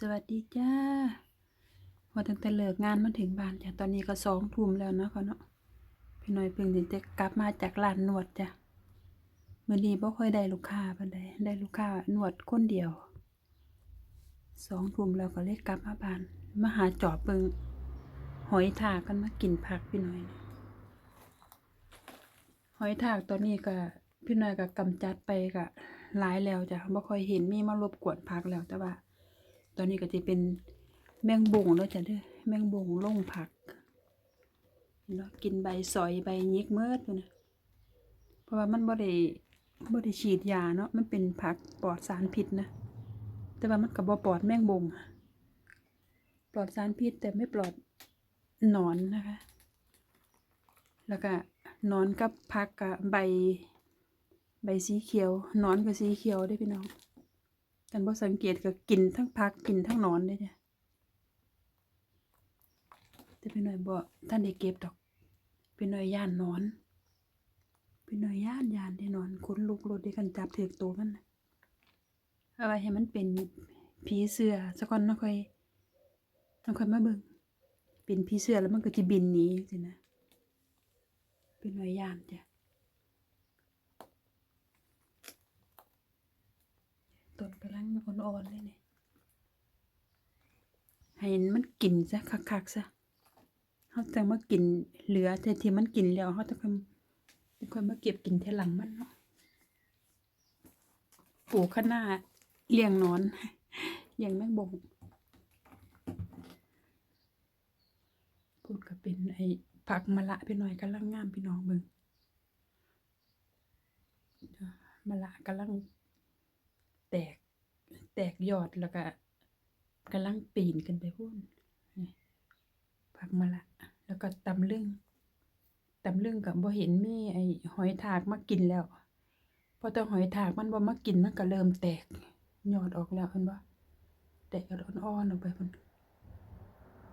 สวัสดีจ้าว่าตั้งแต่เลิกงานมาถึงบ้านจ้ะตอนนี้ก็สองทุ่มแล้วเนาะก็เนาะพี่น้อยเพิ่งจะกลับมาจากร้านนวดจ้ะมื้อนี้บ่ค่อยได้ลูกค้าปานใดได้ลูกค้านวดคนเดียวสองทุ่มแล้วก็เลยกกลับมาบ้านมาหาจอบเบิ่งหอยทากกันมากินผักพี่น้อยหอยทากตอนนี้ก็พี่น้อยก็กำจัดไปก็หลายแล้วจ้ะบ่ค่อยเห็นมีมารบกวนผักแล้วแต่ว่า ตอนนี้ก็จะเป็นแมงบงแล้วจ้ะเด้อแมงบงลงผักเนาะกินใบสอยใบยิกเมิดพุ่นนะเพราะว่ามันบ่ได้บ่ได้ฉีดยาเนาะมันเป็นผักปลอดสารพิษนะ แต่ว่ามันก็บ่ปลอดแมงบงปลอดสารพิษแต่ไม่ปลอดหนอนนะคะ แล้วก็นอนกับผักกับใบ ใบสีเขียวนอนกับสีเขียวได้พี่น้อง กันบ่สังเกตก็กินทั้งผักกินทั้งนอนได้จ้ะแต่พี่หน่อยบ่ท่านได้เก็บดอกพี่หน่อยย่านนอนพี่หน่อยย่านย่านได้นอนขนลุกโลดได้กันจับถือตัวมันนะเอาไว้ให้มันเป็นผีเสื้อสักก่อนเนาะค่อยต้องค่อยมาเบิ่งเป็นผีเสื้อแล้วมันก็สิบินหนีสินะพี่หน่อยย่านจ้ะ ต้นกำลังอ่อนๆเลยเนี่ยให้มันกินซะคักๆซะเขาจะมากินเหลือแต่ที่มันกินแล้วเขาจะค่อยค่อยมาเก็บกินทีหลังมันเนาะปลูกข้างหน้าเลี้ยงนอนเลี้ยงแมงบงพูดก็เป็นไอ้ผักมะละพี่น้อยกำลังงามพี่น้องเบิ่งมะละกำลัง แตก แตกยอดแล้วก็กำลังปีนขึ้นไปพุ่นนี่ผักมะละ แล้วก็ตำลึงตำลึงกับบ่เห็นมีไอ้หอยทากมากินแล้ว พอแต่หอยทากมันบ่มากินมันก็เริ่มแตกยอดออกแล้วเห็นบ่แตกอดอ่อนๆออกไปพุ่น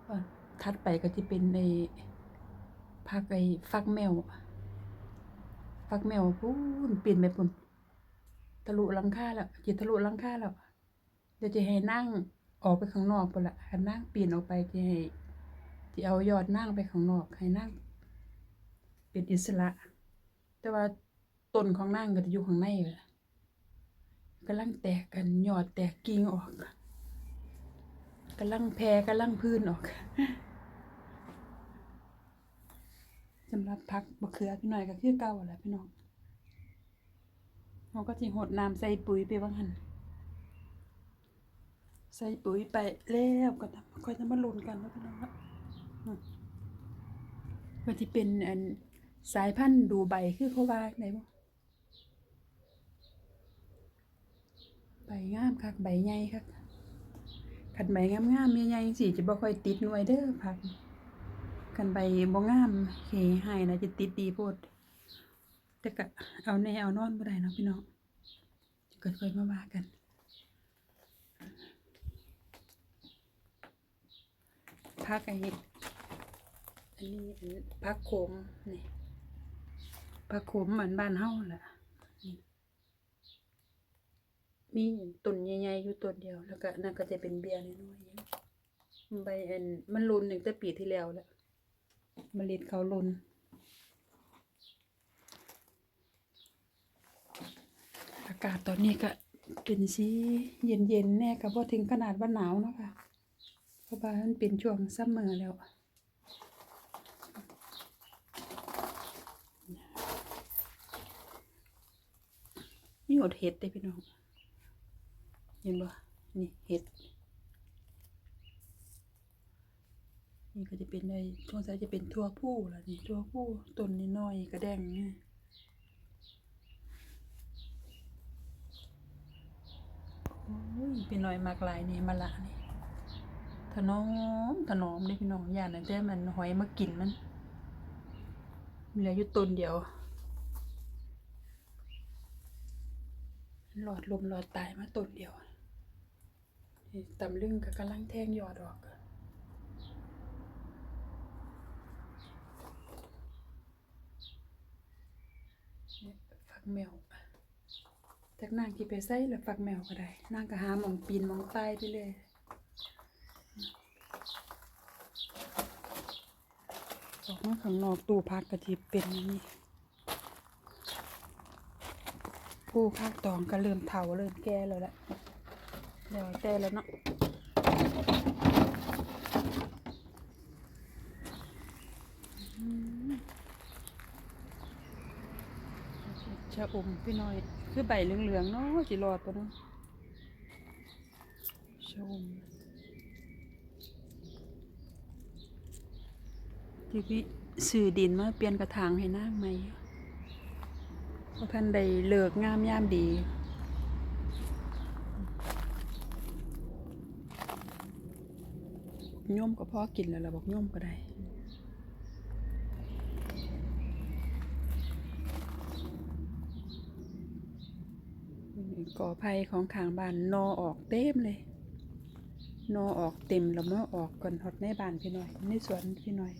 ว่าถัดไปก็จะเป็นไอ้ผักไอ้ฟักแมวฟักแมวพุ่นปีนไปพุ่น ทะลุหลังคาแล้วจิทะลุหลังคาแล้วเดี๋ยวจะให้นั่งออกไปข้างนอกไปละให้นั่งปีนออกไปจะให้จะเอายอดนั่งไปข้างนอกให้นั่งเป็นอิสระ แต่ว่าต้นของนั่งก็จะอยู่ข้างในอยู่ละกำลังแตกกันยอดแตกกิ่งออกกำลังแพรกำลังพื้นออกสำหรับพักบะเขือพี่หน่อยก็คือเก่าแหละพี่น้อง เราก็จิหดน้ำใส่ปุ๋ยไปบ้างหันใส่ปุ๋ยไปแล้วก็ทค่อยจะมาลุนกันว่าพี่น้องครับมันจะเป็นอันสายพันธุ์ดูใบคือเขาว่าไหนบ่ใบงามคักใบใหญ่คักขันใบงามงามๆใหญ่ๆสิจะบ่ค่อยติดหน่วยเด้อผักขันใบบ่งามเฮให้นะจะติดดีโพด แต่ก็เอาแน่เอานอนบ่ได้เนาะพี่น้องเกิดค่อยมาว่ากันพักไอ้อันนี้อันพักโขมนี่พักโขมเหมือนบ้านเฮาแหละมีต้นใหญ่ๆอยู่ต้นเดียว แล้วก็นั่นก็จะเป็นเบียร์น้อยๆใบอันมันรุนหนึ่งแต่ปีที่แล้วแล้วเมล็ดเขารุน อากาศตอนนี้ก็เป็นสีเย็นๆแน่ก็บ่ถึงขนาดว่าหนาวเนาะค่ะเพราะว่ามันเป็นช่วงซัมเมอร์แล้วนี่หดเห็ดได้พี่น้อง เห็นบ่นี่เห็ด นี่ก็จะเป็นในช่วงสายจะเป็นทั่วผู้ละนี่ทั่วผู้ต้นน้อยกระแดงเนี่ย โอ้ย พี่น้อยมากลายนี่มาละนี่ถนอมถนอมเลยพี่น้องย่านนั่นแต่มันหอยมากินมันมีเหลืออยู่ต้นเดียวหลอดลมหลอดตายมาต้นเดียวตำลึงก็กำลังแทงยอดออกฝักแมว จากนางที่ไปใส่แล้วฝักแมวก็ได้ นางก็หามองปีนมองใต้ไปเลยออกมาข้างนอกตู้พักกะทิเป็นนี้ผู้ภาคตองก็เริ่มเฒ่าเริ่มแก่แล้วแหละแล้วแต่แล้วเนาะอืมชะอมพี่น้อย คือใบเหลืองๆเนาะสิรอดปะเนาะชมทีพี่ซื้อดินมาเปลี่ยนกระถางให้นางใหมเพราะท่านได้เลิกงามยามดีย่มก็พอกินแล้วล่ะบอกย่มก็ได้ ก่อไผ่ของขางบ้านนอออกเต็มเลย นอออกเต็มแล้วเมื่อออกก่อนฮอดในบ้านพี่หน่อยในสวนพี่หน่อย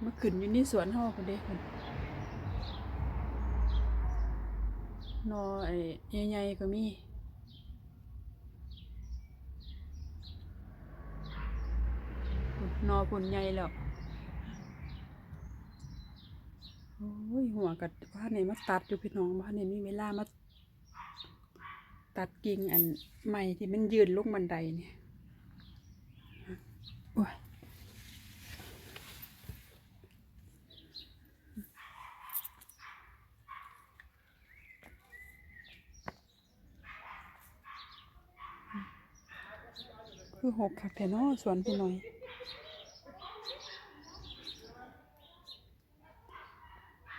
เมื่อขึ้นอยู่ในสวนห้อคนเด้คนนอไอ้ใหญ่ๆก็มี นอผลใหญ่แล้ว โอ้ยหัวกับว่าเนี่มาตัดอยู่พี่น้องว่าเนี่มีเวลามาตัดกิ่งอันใหม่ที่มันยืนลงบันไดเนี่ยโอ้ยคือหกคักแต่นอสวนพี่น่อย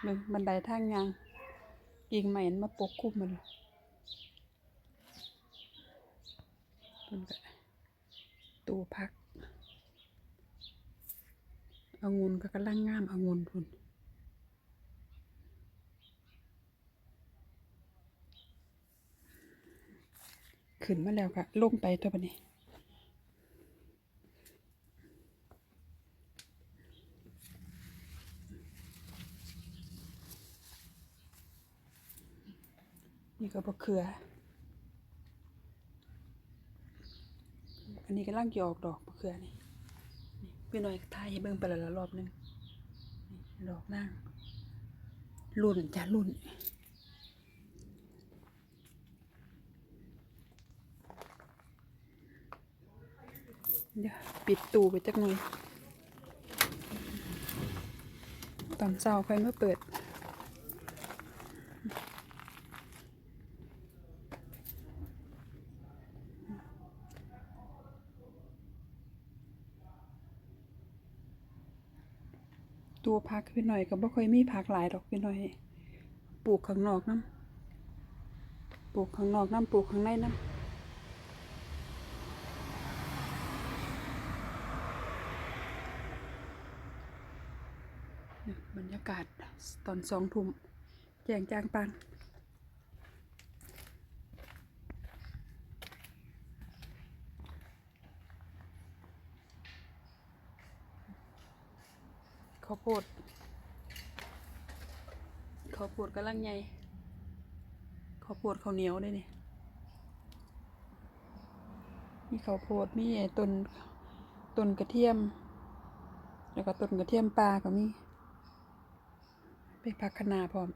เบิ่งบันไดทางยางกิ่งใหม่มันมาปกคลุมมันเลยเพิ่นตู้พักอางุนก็กำลังงามอางุนพุ่นขึ้นมาแล้วก็ลงไปตัวนี้ ก็บะเขือ อันนี้ก็ล่างจะออกดอกบะเขือนี่พี่หน่อยทายให้เบิ่งไปละละรอบหนึงดอกนางรุ่นจ้ะรุ่นเดี๋ยวปิดตู้ไปจักหน่อยตอนเช้าค่อยมาเปิด ตัวพักพี่หน่อยก็บ่ค่อยมีพักหลายดอกพี่หน่อย ปลูกข้างนอกน้ำปลูกข้างนอกน้ำปลูกข้างในน้ำบรรยากาศตอนสองทุ่มแจงจางปัง ข้าวโพดข้าวโพดกำลังใหญ่ข้าวโพดข้าวเหนียวด้วยนี่มีข้าวโพดมีต้นต้นกระเทียม แล้วก็ต้นกระเทียมปลาก็มีเป็นผักคะนาพร้อม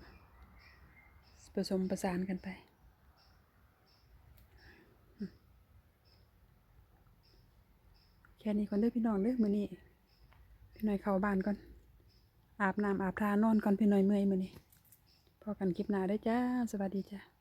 ผสมประสานกันไปแค่นี้ก่อนเด้อพี่น้องเด้อมื้อนี้พี่หน่อยเข้าบ้านก่อน อาบน้ำอาบทานอนก่อนพี่หน่อยเมื่อยมื้อนี้พอกันคลิปหน้าได้จ้า สวัสดีจ้า